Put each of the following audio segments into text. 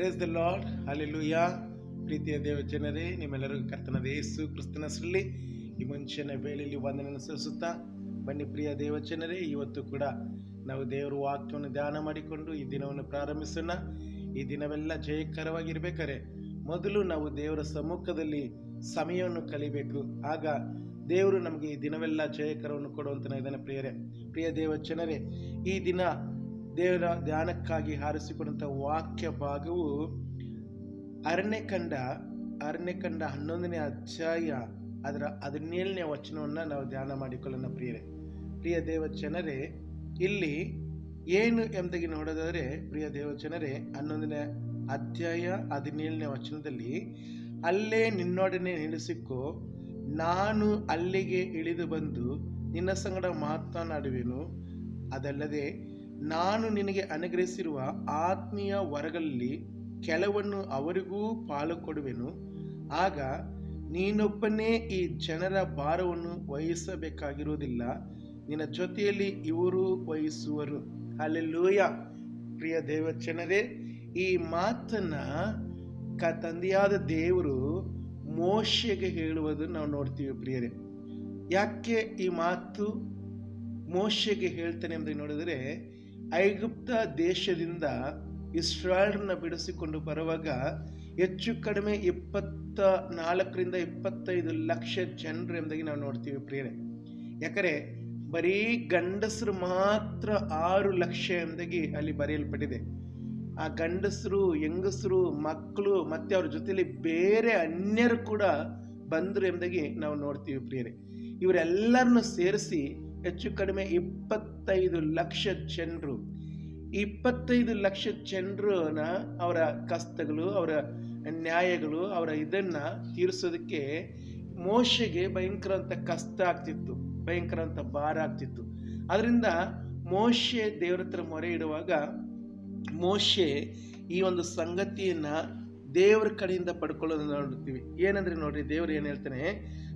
Praise the lord alleluia ಪ್ರೀತಿಯ ದೇವ ಜನರೇ, ನಿಮ್ಮೆಲ್ಲರಿಗೂ ಕರ್ತನ ಯೇಸು ಕ್ರಿಸ್ತನ ಹೆಸರಲ್ಲಿ ಈ ಮನುಷ್ಯನ ವೇಳೆಯಲ್ಲಿ ವಂದನೆಯನ್ನು ಸಲ್ಲಿಸುತ್ತಾ ಬನ್ನಿ ಪ್ರಿಯ ದೇವ ಜನರೇ, ಇವತ್ತು ಕೂಡ ನಾವು ದೇವರ ವಾಕ್ಯವನ್ನು ಧ್ಯಾನ ಮಾಡಿಕೊಂಡು ಈ ದಿನವನ್ನು ಪ್ರಾರಂಭಿಸೋಣ. ಈ ದಿನವೆಲ್ಲ ಜಯಕರವಾಗಿರ್ಬೇಕಾರೆ ಮೊದಲು ನಾವು ದೇವರ ಸಮ್ಮುಖದಲ್ಲಿ ಸಮಯವನ್ನು ಕಲಿಬೇಕು. ಆಗ ದೇವರು ನಮಗೆ ಈ ದಿನವೆಲ್ಲ ಜಯಕರವನ್ನು ಕೊಡುವಂತ ಇದ್ದಾನೆ ಪ್ರಿಯರೇ. ಪ್ರಿಯ ದೇವ ಜನರೇ, ಈ ದಿನ ದೇವರ ಧ್ಯಾನಕ್ಕಾಗಿ ಹಾರಿಸಿಕೊಂಡಂಥ ವಾಕ್ಯ ಭಾಗವು ಅರಣ್ಯಕಂಡ ಅರಣ್ಯಕಂಡ ಹನ್ನೊಂದನೇ ಅಧ್ಯಾಯ ಅದರ ಹದಿನೇಳನೇ ವಚನವನ್ನು ನಾವು ಧ್ಯಾನ ಮಾಡಿಕೊಳ್ಳೋಣ ಪ್ರಿಯರೇ. ಪ್ರಿಯ ದೇವ ಜನರೇ ಇಲ್ಲಿ ಏನು ಎಂಬುದಾಗಿ ನೋಡೋದಾದರೆ, ಪ್ರಿಯ ದೇವ ಜನರೇ ಹನ್ನೊಂದನೇ ಅಧ್ಯಾಯ ಹದಿನೇಳನೇ ವಚನದಲ್ಲಿ, ಅಲ್ಲೇ ನಿನ್ನೊಡನೆ ನಿಲ್ಲಿಸಿಕೊ ನಾನು ಅಲ್ಲಿಗೆ ಇಳಿದು ಬಂದು ನಿನ್ನ ಸಂಗಡ ಮಾತನಾಡುವೆನು. ಅದಲ್ಲದೆ ನಾನು ನಿನಗೆ ಅನುಗ್ರಹಿಸಿರುವ ಆತ್ಮೀಯ ವರಗಳಲ್ಲಿ ಕೆಲವನ್ನು ಅವರಿಗೂ ಪಾಲು ಕೊಡುವೆನು ಆಗ ನೀನೊಬ್ಬನೇ ಈ ಜನರ ಭಾರವನ್ನು ವಹಿಸಬೇಕಾಗಿರುವುದಿಲ್ಲ. ನಿನ್ನ ಜೊತೆಯಲ್ಲಿ ಇವರು ವಹಿಸುವರು. ಅಲ್ಲೆಲ್ಲೂಯ ಪ್ರಿಯ ದೇವಚನರೇ ಈ ಮಾತನ್ನ ಕ ತಂದೆಯಾದ ದೇವರು ಮೋಶೆಗೆ ಹೇಳುವುದು ನಾವು ನೋಡ್ತೀವಿ ಪ್ರಿಯರೇ. ಯಾಕೆ ಈ ಮಾತು ಮೋಶೆಗೆ ಹೇಳ್ತಾನೆ ಅಂತ ನೋಡಿದರೆ ಐಗುಪ್ತ ದೇಶದಿಂದ ಇಸ್ರಾಯಲ್ನ ಬಿಡಿಸಿಕೊಂಡು ಬರುವಾಗ ಹೆಚ್ಚು ಕಡಿಮೆ ಇಪ್ಪತ್ತ ನಾಲ್ಕರಿಂದ ಇಪ್ಪತ್ತೈದು ಲಕ್ಷ ಜನರು ಎಂಬುದಾಗಿ ನಾವು ನೋಡ್ತೀವಿ ಪ್ರಿಯರೇ. ಯಾಕಂದರೆ ಬರೀ ಗಂಡಸರು ಮಾತ್ರ ಆರು ಲಕ್ಷ ಎಂಬುದಾಗಿ ಅಲ್ಲಿ ಬರೆಯಲ್ಪಟ್ಟಿದೆ. ಆ ಗಂಡಸರು, ಹೆಂಗಸರು, ಮಕ್ಕಳು ಮತ್ತೆ ಅವ್ರ ಜೊತೆಯಲ್ಲಿ ಬೇರೆ ಅನ್ಯರು ಕೂಡ ಬಂದರು ಎಂಬುದಾಗಿ ನಾವು ನೋಡ್ತೀವಿ ಪ್ರಿಯರೇ. ಇವರೆಲ್ಲರನ್ನು ಸೇರಿಸಿ ಹೆಚ್ಚು ಕಡಿಮೆ ಇಪ್ಪತ್ತೈದು ಲಕ್ಷ ಜನರು. ಇಪ್ಪತ್ತೈದು ಲಕ್ಷ ಜನರನ್ನ ಅವರ ಕಷ್ಟಗಳು, ಅವರ ನ್ಯಾಯಗಳು, ಅವರ ಇದನ್ನ ತೀರಿಸೋದಕ್ಕೆ ಮೋಶೆಗೆ ಭಯಂಕರ ಅಂತ ಕಷ್ಟ ಆಗ್ತಿತ್ತು ಭಯಂಕರ ಅಂತ ಭಾರ ಆಗ್ತಿತ್ತು. ಅದರಿಂದ ಮೋಶೆ ದೇವರ ಹತ್ರ ಮೊರೆ ಇಡುವಾಗ ಮೋಶೆ ಈ ಒಂದು ಸಂಗತಿಯನ್ನ ದೇವರ ಕಡೆಯಿಂದ ಪಡ್ಕೊಳ್ಳೋದನ್ನು ನೋಡ್ತೀವಿ. ಏನಂದ್ರೆ ನೋಡ್ರಿ, ದೇವರು ಏನು ಹೇಳ್ತಾನೆ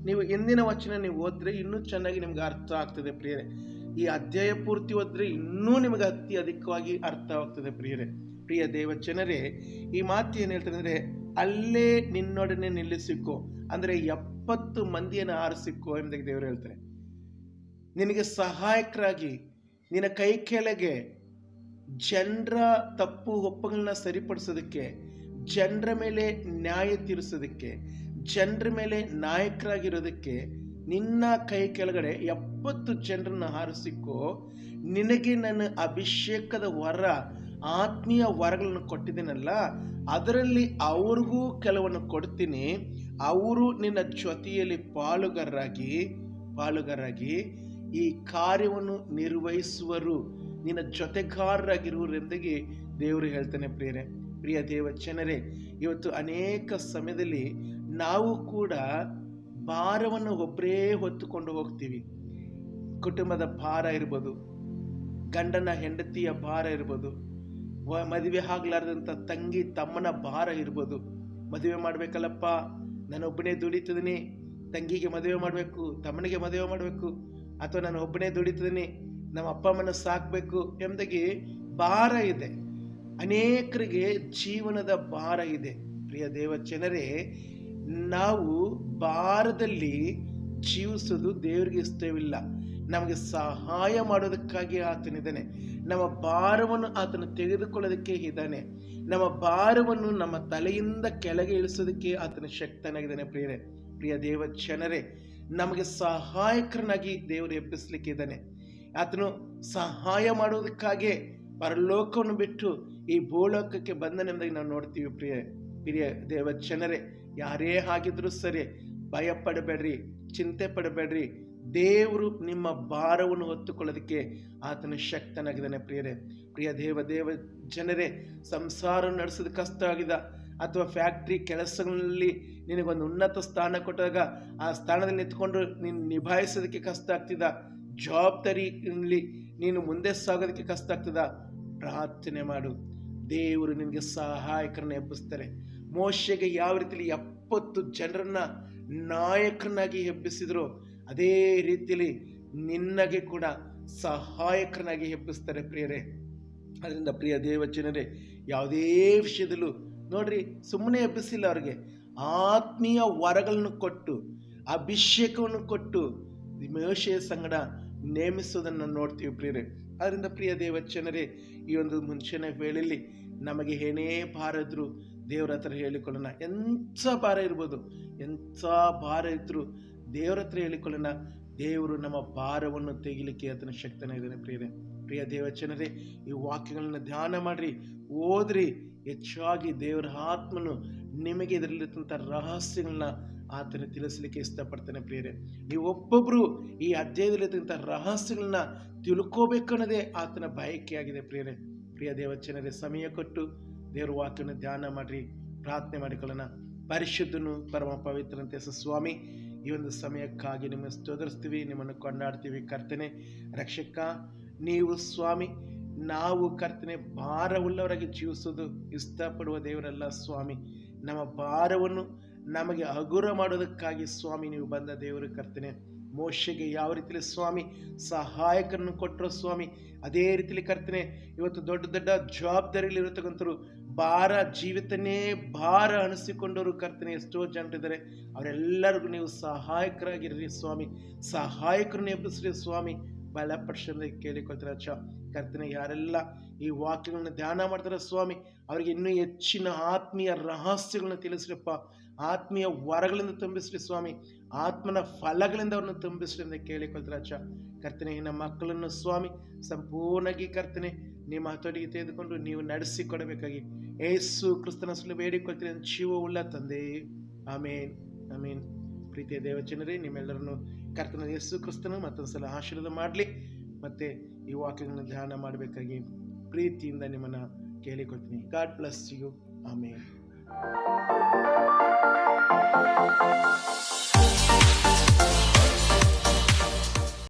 ನೀವು ಎಂದಿನ ವಚನ ನೀವು ಓದ್ರೆ ಇನ್ನೂ ಚೆನ್ನಾಗಿ ನಿಮ್ಗೆ ಅರ್ಥ ಆಗ್ತದೆ ಪ್ರಿಯರೇ. ಈ ಅಧ್ಯಾಯ ಪೂರ್ತಿ ಓದಿದ್ರೆ ಇನ್ನೂ ನಿಮಗೆ ಅತಿ ಅಧಿಕವಾಗಿ ಅರ್ಥವಾಗ್ತದೆ ಪ್ರಿಯರೇ. ಪ್ರಿಯ ದೇವ ಜನರೇ, ಈ ಮಾತು ಏನು ಹೇಳ್ತಾರೆ ಅಂದರೆ, ಅಲ್ಲೇ ನಿನ್ನೊಡನೆ ನಿಲ್ಲಿಸಿಕೋ. ಅಂದರೆ ಎಪ್ಪತ್ತು ಮಂದಿಯನ್ನು ಆರಿಸಿಕೋ ಎಂಬುದಾಗಿ ದೇವರು ಹೇಳ್ತಾರೆ. ನಿನಗೆ ಸಹಾಯಕರಾಗಿ, ನಿನ್ನ ಕೈ ಕೆಳಗೆ ಜನರ ತಪ್ಪು ಒಪ್ಪಗಳನ್ನ ಸರಿಪಡಿಸೋದಕ್ಕೆ, ಜನರ ಮೇಲೆ ನ್ಯಾಯ ತೀರಿಸೋದಕ್ಕೆ ಜನರ ಮೇಲೆ ನಾಯಕರಾಗಿರೋದಕ್ಕೆ ನಿನ್ನ ಕೈ ಕೆಳಗಡೆ ಎಪ್ಪತ್ತು ಜನರನ್ನ ಹಾರಿಸಿಕೋ, ನಿನಗೆ ನನ್ನ ಅಭಿಷೇಕದ ವರ, ಆತ್ಮೀಯ ವರಗಳನ್ನು ಕೊಟ್ಟಿದ್ದೀನಲ್ಲ, ಅದರಲ್ಲಿ ಅವ್ರಿಗೂ ಕೆಲವನ್ನು ಕೊಡ್ತೀನಿ. ಅವರು ನಿನ್ನ ಜೊತೆಯಲ್ಲಿ ಪಾಲುಗಾರರಾಗಿ ಪಾಲುಗಾರರಾಗಿ ಈ ಕಾರ್ಯವನ್ನು ನಿರ್ವಹಿಸುವರು. ನಿನ್ನ ಜೊತೆಗಾರರಾಗಿರುವರೆಂದಿಗೆ ದೇವರು ಹೇಳ್ತಾನೆ ಪ್ರಿಯರೇ, ಪ್ರಿಯ ದೇವ ಜನರೇ ಇವತ್ತು ಅನೇಕ ಸಮಯದಲ್ಲಿ ನಾವು ಕೂಡ ಭಾರವನ್ನು ಒಬ್ಬರೇ ಹೊತ್ತುಕೊಂಡು ಹೋಗ್ತೀವಿ. ಕುಟುಂಬದ ಭಾರ ಇರ್ಬೋದು, ಗಂಡನ ಹೆಂಡತಿಯ ಭಾರ ಇರ್ಬೋದು ಮದುವೆ ಆಗ್ಲಾರ್ದಂಥ ತಂಗಿ ತಮ್ಮನ ಭಾರ ಇರ್ಬೋದು. ಮದುವೆ ಮಾಡಬೇಕಲ್ಲಪ್ಪ, ನಾನೊಬ್ಬನೇ ದುಡಿತಿದ್ದೀನಿ, ತಂಗಿಗೆ ಮದುವೆ ಮಾಡಬೇಕು, ತಮ್ಮನಿಗೆ ಮದುವೆ ಮಾಡಬೇಕು, ಅಥವಾ ನಾನು ಒಬ್ಬನೇ ದುಡಿತಿದ್ದೀನಿ, ನಮ್ಮ ಅಪ್ಪ ಅಮ್ಮನ ಸಾಕಬೇಕು ಎಂಬುದಾಗಿ ಭಾರ ಇದೆ. ಅನೇಕರಿಗೆ ಜೀವನದ ಭಾರ ಇದೆ. ಪ್ರಿಯ ದೇವ ಜನರೇ ನಾವು ಭಾರದಲ್ಲಿ ಜೀವಿಸೋದು ದೇವರಿಗೆ ಇಷ್ಟವಿಲ್ಲ. ನಮಗೆ ಸಹಾಯ ಮಾಡೋದಕ್ಕಾಗಿ ಆತನಿದ್ದಾನೆ. ನಮ್ಮ ಭಾರವನ್ನು ಆತನು ತೆಗೆದುಕೊಳ್ಳೋದಕ್ಕೆ ಇದ್ದಾನೆ. ನಮ್ಮ ಭಾರವನ್ನು ನಮ್ಮ ತಲೆಯಿಂದ ಕೆಳಗೆ ಇಳಿಸೋದಕ್ಕೆ ಆತನ ಶಕ್ತನಾಗಿದ್ದಾನೆ ಪ್ರಿಯರೇ. ಪ್ರಿಯ ದೇವ ಜನರೇ, ನಮಗೆ ಸಹಾಯಕರನಾಗಿ ದೇವರು ಎಬ್ಬಿಸ್ಲಿಕ್ಕೆ ಇದ್ದಾನೆ. ಆತನು ಸಹಾಯ ಮಾಡೋದಕ್ಕಾಗಿ ಪರಲೋಕವನ್ನು ಬಿಟ್ಟು ಈ ಭೂಲೋಕಕ್ಕೆ ಬಂದನೆಂದಾಗಿ ನಾವು ನೋಡ್ತೀವಿ ಪ್ರಿಯ ಪ್ರಿಯ ದೇವ ಜನರೇ ಯಾರೇ ಆಗಿದ್ರೂ ಸರಿ ಭಯ ಪಡಬೇಡ್ರಿ ಚಿಂತೆ ಪಡಬೇಡ್ರಿ ದೇವರು ನಿಮ್ಮ ಭಾರವನ್ನು ಹೊತ್ತುಕೊಳ್ಳೋದಕ್ಕೆ ಆತನ ಶಕ್ತನಾಗಿದ್ದಾನೆ ಪ್ರಿಯರೇ. ಪ್ರಿಯ ದೇವ ದೇವ ಜನರೇ, ಸಂಸಾರ ನಡೆಸೋದು ಕಷ್ಟ ಆಗಿದ ಅಥವಾ ಫ್ಯಾಕ್ಟ್ರಿ ಕೆಲಸಗಳಲ್ಲಿ ನಿನಗೊಂದು ಉನ್ನತ ಸ್ಥಾನ ಕೊಟ್ಟಾಗ ಆ ಸ್ಥಾನದಲ್ಲಿ ನಿಂತ್ಕೊಂಡು ನೀನು ನಿಭಾಯಿಸೋದಕ್ಕೆ ಕಷ್ಟ ಆಗ್ತಿದ. ಜವಾಬ್ದಾರಿಯಲ್ಲಿ ನೀನು ಮುಂದೆ ಸಾಗೋದಕ್ಕೆ ಕಷ್ಟ ಆಗ್ತದ. ಪ್ರಾರ್ಥನೆ ಮಾಡು. ದೇವರು ನಿನಗೆ ಸಹಾಯಕರನ್ನ ಎಬ್ಬಿಸ್ತಾರೆ. ಮೋಶೆಗೆ ಯಾವ ರೀತಿಯಲ್ಲಿ ಎಪ್ಪತ್ತು ಜನರನ್ನ ನಾಯಕನಾಗಿ ಹೆಬ್ಬಿಸಿದ್ರು ಅದೇ ರೀತಿಯಲ್ಲಿ ನಿನ್ನಗೆ ಕೂಡ ಸಹಾಯಕನಾಗಿ ಹೆಬ್ಬಿಸ್ತಾರೆ ಪ್ರಿಯರೇ. ಅದರಿಂದ ಪ್ರಿಯ ದೇವಜನರೇ, ಯಾವುದೇ ವಿಷಯದಲ್ಲೂ ನೋಡ್ರಿ ಸುಮ್ಮನೆ ಎಬ್ಬಿಸಿಲ್ಲ ಅವ್ರಿಗೆ. ಆತ್ಮೀಯ ವರಗಳನ್ನು ಕೊಟ್ಟು, ಅಭಿಷೇಕವನ್ನು ಕೊಟ್ಟು ಮೋಶೆಯ ಸಂಗಡ ನೇಮಿಸೋದನ್ನು ನೋಡ್ತೀವಿ ಪ್ರಿಯರೇ. ಅದರಿಂದ ಪ್ರಿಯ ದೇವಚನರೇ ಈ ಒಂದು ಮುಂಚಿನ ವೇಳೆಯಲ್ಲಿ ನಮಗೆ ಏನೇ ಭಾರ ಇದ್ರೂ ದೇವರ ಹತ್ರ ಹೇಳಿಕೊಳ್ಳೋಣ. ಎಂಥ ಭಾರ ಇರ್ಬೋದು, ಎಂಥ ಭಾರ ಇದ್ರು ದೇವ್ರ ಹತ್ರ ಹೇಳಿಕೊಳ್ಳೋಣ. ದೇವರು ನಮ್ಮ ಭಾರವನ್ನು ತೆಗಿಲಿಕ್ಕೆ ಆತನ ಶಕ್ತನ ಇದ್ದಾನೆ ಪ್ರಿಯರೇ. ಪ್ರಿಯ ದೇವಚನರೇ, ಈ ವಾಕ್ಯಗಳನ್ನ ಧ್ಯಾನ ಮಾಡ್ರಿ, ಓದ್ರಿ. ಹೆಚ್ಚಾಗಿ ದೇವರ ಆತ್ಮನು ನಿಮಗೆ ಇದರಲ್ಲಿರ್ತಂಥ ರಹಸ್ಯಗಳನ್ನ ಆತನ ತಿಳಿಸ್ಲಿಕ್ಕೆ ಇಷ್ಟಪಡ್ತಾನೆ ಪ್ರಿಯರೇ. ನೀವು ಒಬ್ಬೊಬ್ಬರು ಈ ಅಧ್ಯಾಯದಲ್ಲಿರ್ತಕ್ಕಂಥ ರಹಸ್ಯಗಳನ್ನ ತಿಳ್ಕೋಬೇಕನ್ನೋದೇ ಆತನ ಬಯಕೆಯಾಗಿದೆ ಪ್ರಿಯರೇ. ಪ್ರಿಯ ದೇವಚನರೇ, ಸಮಯ ಕೊಟ್ಟು ದೇವರ ವಾಕ್ಯನ ಧ್ಯಾನ ಮಾಡ್ರಿ, ಪ್ರಾರ್ಥನೆ ಮಾಡಿಕೊಳ್ಳೋಣ. ಪರಿಶುದ್ಧನು ಪರಮ ಪವಿತ್ರಂತೆ ಸ್ವಾಮಿ, ಈ ಒಂದು ಸಮಯಕ್ಕಾಗಿ ನಿಮ್ಮ ಸ್ತೋದರಿಸ್ತೀವಿ ನಿಮ್ಮನ್ನು ಕೊಂಡಾಡ್ತೀವಿ. ಕರ್ತನೆ, ರಕ್ಷಕ, ನೀವು ಸ್ವಾಮಿ, ನಾವು ಕರ್ತನೆ, ಭಾರವುಳ್ಳವರಾಗಿ ಜೀವಿಸೋದು ಇಷ್ಟಪಡುವ ದೇವರಲ್ಲ ಸ್ವಾಮಿ. ನಮ್ಮ ಭಾರವನ್ನು ನಮಗೆ ಹಗುರ ಮಾಡೋದಕ್ಕಾಗಿ ಸ್ವಾಮಿ, ನೀವು ಬಂದ ದೇವರು ಕರ್ತನೆ. ಮೋಶೆಗೆ ಯಾವ ರೀತಿಲಿ ಸ್ವಾಮಿ ಸಹಾಯಕರನ್ನು ಕೊಟ್ಟರು ಸ್ವಾಮಿ, ಅದೇ ರೀತಿಲಿ ಕರ್ತನೆ, ಇವತ್ತು ದೊಡ್ಡ ದೊಡ್ಡ ಜವಾಬ್ದಾರಿಯಲ್ಲಿ ಇರತಕ್ಕಂಥರು ಭಾರ ಜೀವಿತನೇ ಭಾರ ಅನಿಸಿಕೊಂಡವರು ಕರ್ತನೆ, ಎಷ್ಟೋ ಜನರಿದ್ದಾರೆ. ಅವರೆಲ್ಲರಿಗೂ ನೀವು ಸಹಾಯಕರಾಗಿರ್ರಿ ಸ್ವಾಮಿ. ಸಹಾಯಕರನ್ನು ಎಬ್ಬಿಸ್ರಿ ಸ್ವಾಮಿ. ಬಲಪಡಿಸಿದ ಕೇಳಿಕೊಳ್ತಾರೆ, ಅಚ್ಚ. ಕರ್ತನೆ, ಯಾರೆಲ್ಲ ಈ ವಾಕ್ಯಗಳನ್ನ ಧ್ಯಾನ ಮಾಡ್ತಾರೆ ಸ್ವಾಮಿ, ಅವರಿಗೆ ಇನ್ನೂ ಹೆಚ್ಚಿನ ಆತ್ಮೀಯ ರಹಸ್ಯಗಳನ್ನ ತಿಳಿಸ್ರಿಪ್ಪ. ಆತ್ಮೀಯ ವರಗಳಿಂದ ತುಂಬಿಸ್ರಿ ಸ್ವಾಮಿ. ಆತ್ಮನ ಫಲಗಳಿಂದ ಅವ್ರನ್ನ ತುಂಬಿಸ್ರಿ ಅಂತ ಕೇಳಿಕೊಳ್ತಾರೆ ಅಚ್ಚ. ಕರ್ತನೆ ನಮ್ಮ ಮಕ್ಕಳನ್ನು ಸ್ವಾಮಿ, ಸಂಪೂರ್ಣವಾಗಿ ಕರ್ತನೆ ನಿಮ್ಮ ಹತೋಟಿಗೆ ತೆಗೆದುಕೊಂಡು ನೀವು ನಡೆಸಿಕೊಡಬೇಕಾಗಿ. ಏಸು ಕ್ರಿಸ್ತನ ಸುಳ್ಳು ಬೇಡಿಕೊಳ್ತೀನಿ ಜೀವವುಳ್ಳ ತಂದೆ. ಆಮೇನ್. ಆಮೇನ್. ಪ್ರೀತಿಯ ದೇವಚನರೇ ನಿಮ್ಮೆಲ್ಲರನ್ನು ಕರ್ತನ ಯೇಸು ಕ್ರಿಸ್ತನು ಮತ್ತೊಂದು ಸಲ ಆಶೀರ್ವಾದ ಮಾಡಲಿ. ಮತ್ತು ಈ ವಾಕ್ಯಗಳನ್ನು ಧ್ಯಾನ ಮಾಡಬೇಕಾಗಿ ಪ್ರೀತಿಯಿಂದ ನಿಮ್ಮನ್ನು ಕೇಳಿಕೊಳ್ತೀನಿ. God bless you amen. Thank you